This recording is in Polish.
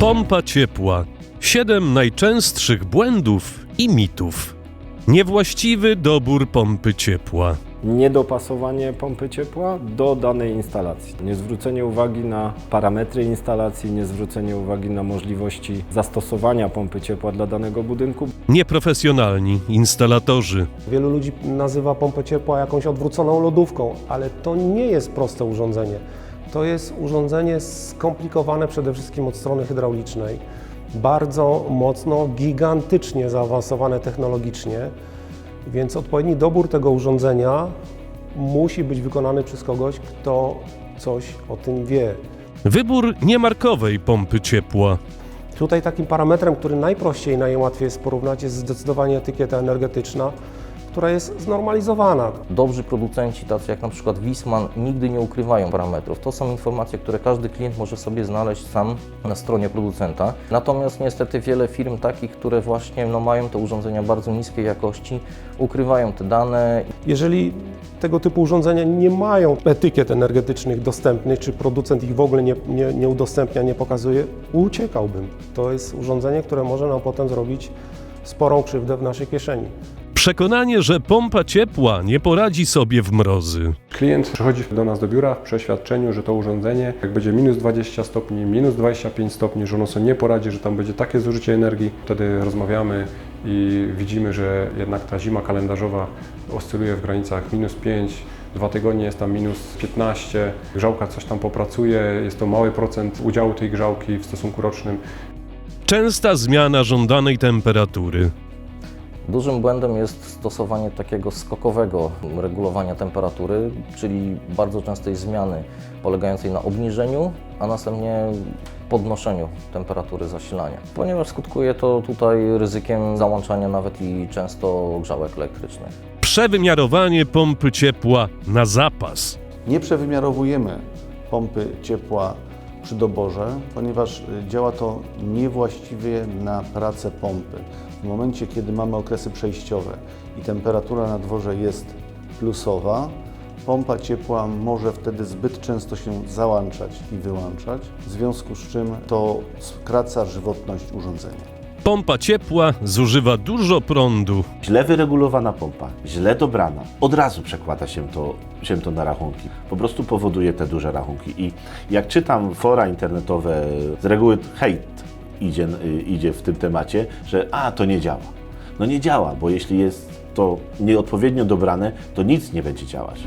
Pompa ciepła. Siedem najczęstszych błędów i mitów. Niewłaściwy dobór pompy ciepła. Niedopasowanie pompy ciepła do danej instalacji. Niezwrócenie uwagi na parametry instalacji, niezwrócenie uwagi na możliwości zastosowania pompy ciepła dla danego budynku. Nieprofesjonalni instalatorzy. Wielu ludzi nazywa pompę ciepła jakąś odwróconą lodówką, ale to nie jest proste urządzenie. To jest urządzenie skomplikowane przede wszystkim od strony hydraulicznej, bardzo mocno, gigantycznie zaawansowane technologicznie, więc odpowiedni dobór tego urządzenia musi być wykonany przez kogoś, kto coś o tym wie. Wybór niemarkowej pompy ciepła. Tutaj takim parametrem, który najprościej i najłatwiej jest porównać, jest zdecydowanie etykieta energetyczna, która jest znormalizowana. Dobrzy producenci, tacy jak na przykład Wisman, nigdy nie ukrywają parametrów. To są informacje, które każdy klient może sobie znaleźć sam na stronie producenta. Natomiast niestety wiele firm takich, które właśnie no, mają te urządzenia bardzo niskiej jakości, ukrywają te dane Jeżeli tego typu urządzenia nie mają etykiet energetycznych dostępnych, czy producent ich w ogóle nie, nie, nie udostępnia, nie pokazuje, uciekałbym. To jest urządzenie, które może nam potem zrobić sporą krzywdę w naszej kieszeni. Przekonanie, że pompa ciepła nie poradzi sobie w mrozy. Klient przychodzi do nas do biura w przeświadczeniu, że to urządzenie, jak będzie minus 20 stopni, minus 25 stopni, że ono sobie nie poradzi, że tam będzie takie zużycie energii. Wtedy rozmawiamy i widzimy, że jednak ta zima kalendarzowa oscyluje w granicach minus 5, dwa tygodnie jest tam minus 15, grzałka coś tam popracuje, jest to mały procent udziału tej grzałki w stosunku rocznym. Częsta zmiana żądanej temperatury. Dużym błędem jest stosowanie takiego skokowego regulowania temperatury, czyli bardzo częstej zmiany polegającej na obniżeniu, a następnie podnoszeniu temperatury zasilania, ponieważ skutkuje to tutaj ryzykiem załączania nawet i często grzałek elektrycznych. Przewymiarowanie pompy ciepła na zapas. Nie przewymiarowujemy pompy ciepła przy doborze, ponieważ y, działa to niewłaściwie na pracę pompy. W momencie, kiedy mamy okresy przejściowe i temperatura na dworze jest plusowa, pompa ciepła może wtedy zbyt często się załączać i wyłączać, w związku z czym to skraca żywotność urządzenia. Pompa ciepła zużywa dużo prądu. Źle wyregulowana pompa, źle dobrana, od razu przekłada się to, się to na rachunki. Po prostu powoduje te duże rachunki. I jak czytam fora internetowe, z reguły hejt idzie, y, idzie w tym temacie, że a, to nie działa. No nie działa, bo jeśli jest to nieodpowiednio dobrane, to nic nie będzie działać.